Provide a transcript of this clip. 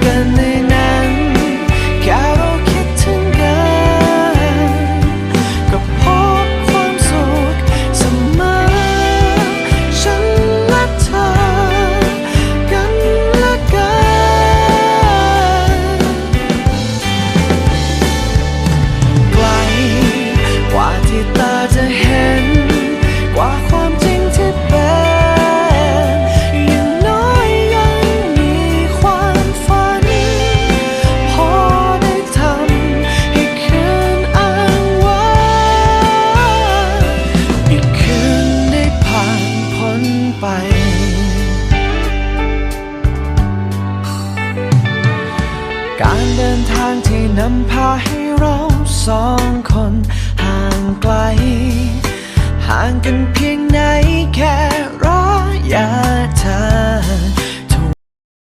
跟你。 ไป การเดินทางที่นำพาให้เราสองคนห่างไกล ห่างกันเพียง